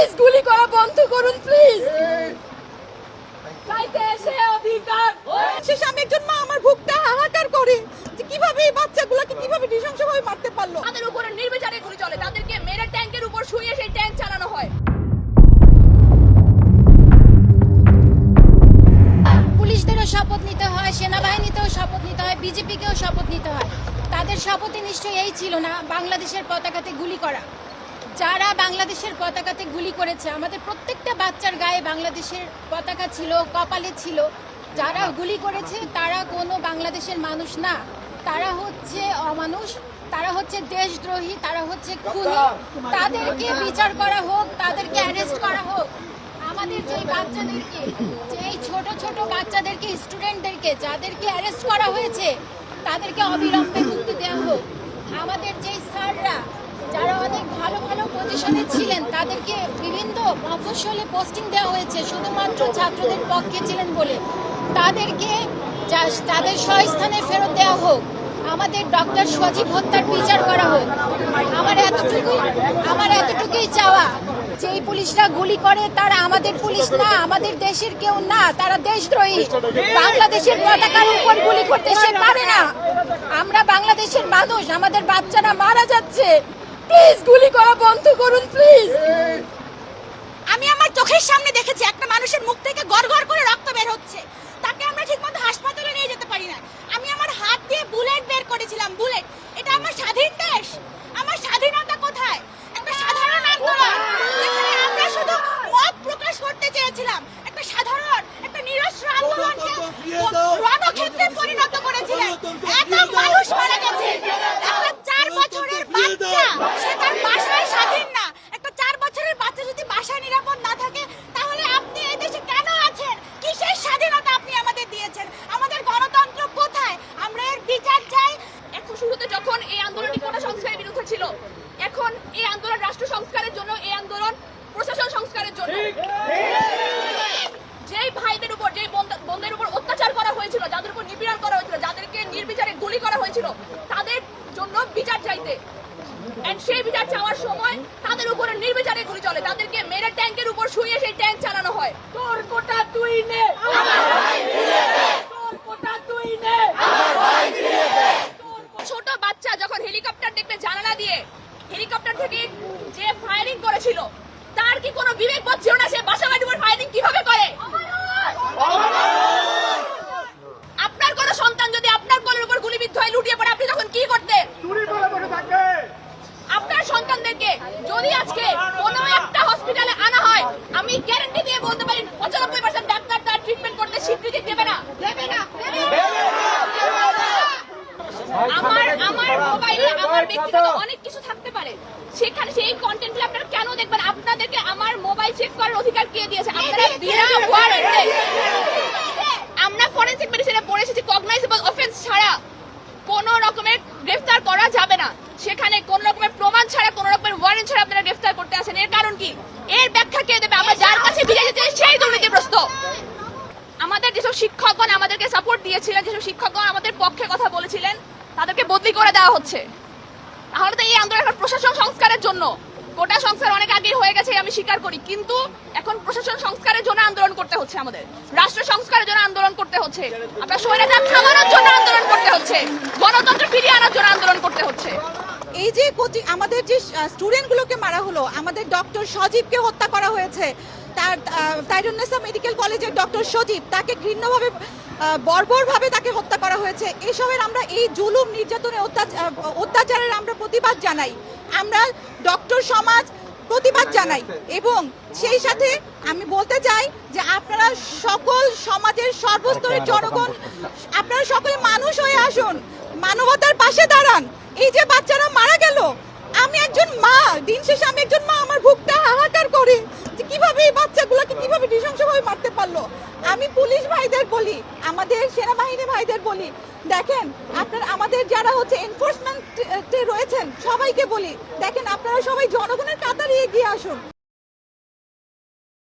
Please গুলি করা বন্ধ করুন প্লিজ চাইতে এসে অধিকার। শেষে আমি একজন মা আমার বুকটা হাহাকার করে। যে কীভাবে এই বাচ্চাগুলোকে কীভাবে নৃশংসভাবে মারতে পারল? তাদের উপরে নির্বিচারে গুলি চলে তাদেরকে মেরে ট্যাঙ্কের উপর শুয়ে সেই ট্যাঙ্ক চালানো হয়। পুলিশদেরও শপথ নিতে হয় সেনাবাহিনীতেও শপথ নিতে হয় বিজেপিকেও শপথ নিতে হয়। তাদের শপথে নিশ্চয়ই এই ছিল না বাংলাদেশের পতাকাতে গুলি করা। যারা বাংলাদেশের পতাকাতে গুলি করেছে, আমাদের প্রত্যেকটা বাচ্চার গায়ে বাংলাদেশের পতাকা ছিল, কপালে ছিল। যারা গুলি করেছে, তারা কোনো বাংলাদেশের মানুষ না। তারা হচ্ছে অমানুষ, তারা হচ্ছে দেশদ্রোহী, তারা হচ্ছে খুনি। তাদেরকে বিচার করা হোক, তাদেরকে অ্যারেস্ট করা হোক। আমাদের যেই বাচ্চাদেরকে, যেই ছোট ছোট বাচ্চাদেরকে স্টুডেন্টদেরকে যাদেরকে অ্যারেস্ট করা হয়েছে, তাদেরকে অবিলম্বে মুক্তি দেওয়া হোক। আমাদের যেই স্যাররা যারা অনেক ভালো ভালো পজিশনে ছিলেন, তাদেরকে বিভিন্ন মফস্বলে পোস্টিং দেওয়া হয়েছে। শুধুমাত্র ছাত্রদের পক্ষে ছিলেন বলে। তাদেরকে তাদের স্বস্থানে ফেরত দেওয়া হোক। আমাদের ডক্টর সজীব হত্যার বিচার করা হোক। আমার এতটুকুই আমার এতটুকুই চাওয়া। যেই পুলিশরা গুলি করে, তারা আমাদের পুলিশ না, আমাদের দেশের কেউ না, তারা দেশদ্রোহী। বাংলাদেশের পতাকার উপর গুলি করতে সে পারে না। আমরা বাংলাদেশের মানুষ, আমাদের বাচ্চারা মারা যাচ্ছে। প্লিজ গুলি করা বন্ধ করুন প্লিজ আমি আমার চোখের সামনে দেখেছি একটা মানুষের মুখ থেকে গড়গড় করে রক্ত বের হচ্ছে। তাকে আমরা ঠিকমতো হাসপাতালে নিয়ে যেতে পারি না। আমি আমার হাত দিয়ে বুলেট বের করেছিলাম বুলেট। এটা আমার স্বাধীন দেশ। আমার স্বাধীনতা কোথায়? একটা সাধারণ আন্দোলন যেখানে আমরা শুধু মত প্রকাশ করতে চেয়েছিলাম। একটা সাধারণ একটা নিরস্ত্র আন্দোলনকে রণক্ষেত্রে পরিণত করেছিলেন এত মানুষ মারা গেছে একটা চার বছরের বাচ্চা সে তার বাসায় স্বাধীন না একটা চার বছরের বাচ্চা যদি বাসায় নিরাপদ না থাকে তাহলে আপনি এই দেশে কেন আছেন কিসের স্বাধীনতা আপনি আমাদের দিয়েছেন আমাদের গণতন্ত্র কোথায় আমরা এর বিচার চাই এখন শুরুতে যখন এই আন্দোলনটি কোটা সংস্কারের বিরুদ্ধে ছিল এখন এই আন্দোলন রাষ্ট্র সংস্কারের জন্য এই আন্দোলন প্রশাসন সংস্কারের জন্য। যেই ভাইদের উপর যেই বোন- বোনদের উপর অত্যাচার করা হয়েছিল যাদের উপর নিপীড়ন করা হয়েছিল যাদেরকে নির্বিচারে গুলি করা হয়েছিল তাদের জন্য বিচার চাইতে। সেই বিচার চাওয়ার সময় তাদের উপরে নির্বিচারে গুলি চলে। তাদেরকে মেরে ট্যাঙ্কের উপর শুয়ে সেই ট্যাঙ্ক চালানো হয়। তোর কোটা তুই নে। ছোট বাচ্চা যখন হেলিকপ্টার দেখবে জানালা দিয়ে হেলিকপ্টার থেকে যে ফায়ারিং করেছিল তার কি কোনো বিবেক বোধ ছিল না সে বাসা উপর ফায়ারিং কীভাবে করে? আপনার কোনো সন্তান যদি আপনার কোলের উপর গুলিবিদ্ধ হয় লুটিয়ে পড়ে আপনি তখন কি করতেন? আপনার সন্তানদেরকে যদি আজকে কোনো একটা হসপিটালে আনা হয় আমি গ্যারান্টি দিয়ে বলতে পারি পঁচানব্বই পার্সেন্ট ডাক্তার তার ট্রিটমেন্ট করতে স্বীকৃতি দেবে না দেবে না। আমার আমার মোবাইলে আমার ব্যক্তিগত অনেক কিছু থাকতে পারে। সেখানে সেই কন্টেন্টগুলো আপনারা কেন দেখবেন? আপনাদেরকে আমার মোবাইল চেক করার অধিকার কে দিয়েছে? আপনারা বিনা ওয়ারেন্টে আমরা ফরেনসিক মেডিসিনে পড়ে এসেছি কগনাইজেবল অফেন্স ছাড়া কোন রকমের গ্রেফতার করা যাবে না। সেখানে কোন রকমের প্রমাণ ছাড়া কোন রকমের ওয়ারেন্ট ছাড়া আপনারা গ্রেফতার করতে আসেন। এর কারণ কি? এর ব্যাখ্যা কে দেবে? আমরা যার কাছে ফিরে যেতে সেই দুর্নীতিগ্রস্ত আমাদের যেসব শিক্ষকগণ আমাদেরকে সাপোর্ট দিয়েছিলেন যেসব শিক্ষকগণ আমাদের পক্ষে কথা বলেছিলেন তাদেরকে বদলি করে দেওয়া হচ্ছে। তাহলে তো এই আন্দোলন এখন প্রশাসন সংস্কারের জন্য। কোটা সংস্কার অনেক আগে হয়ে গেছে, আমি স্বীকার করি। কিন্তু এখন প্রশাসন সংস্কারের জন্য আন্দোলন করতে হচ্ছে আমাদের। রাষ্ট্র সংস্কারের জন্য আন্দোলন করতে হচ্ছে। আপনার স্বৈরাচার থামানোর জন্য আন্দোলন করতে হচ্ছে। গণতন্ত্র ফিরিয়ে আনার জন্য আন্দোলন করতে হচ্ছে। এই যে কোচিং, আমাদের যে স্টুডেন্টগুলোকে মারা হলো, আমাদের ডক্টর সজীবকে হত্যা করা হয়েছে। তার তাইরুন্নেসা মেডিকেল কলেজের ডক্টর সজীব তাকে ঘৃণ্যভাবে বর্বরভাবে তাকে হত্যা করা হয়েছে। এসবের আমরা এই জুলুম নির্যাতনের অত্যাচার অত্যাচারের আমরা প্রতিবাদ জানাই। আমরা ডক্টর সমাজ প্রতিবাদ জানাই এবং সেই সাথে আমি বলতে চাই যে আপনারা সকল সমাজের সর্বস্তরের জনগণ আপনারা সকল মানুষ হয়ে আসুন। মানবতার পাশে দাঁড়ান। এই যে বাচ্চারা মারা গেল আমি একজন মা দিন শেষে আমি একজন মা আমার বুকটা হাহাকার করে যে কীভাবে এই বাচ্চাগুলোকে কীভাবে নৃশংসভাবে মারতে পারল আমি পুলিশ ভাইদের বলি, আমাদের সেনাবাহিনী ভাইদের বলি। দেখেন, আপনার, আমাদের যারা হচ্ছে এনফোর্সমেন্টে রয়েছেন, সবাইকে বলি। দেখেন, আপনারা সবাই জনগণের কাতারে এগিয়ে আসুন।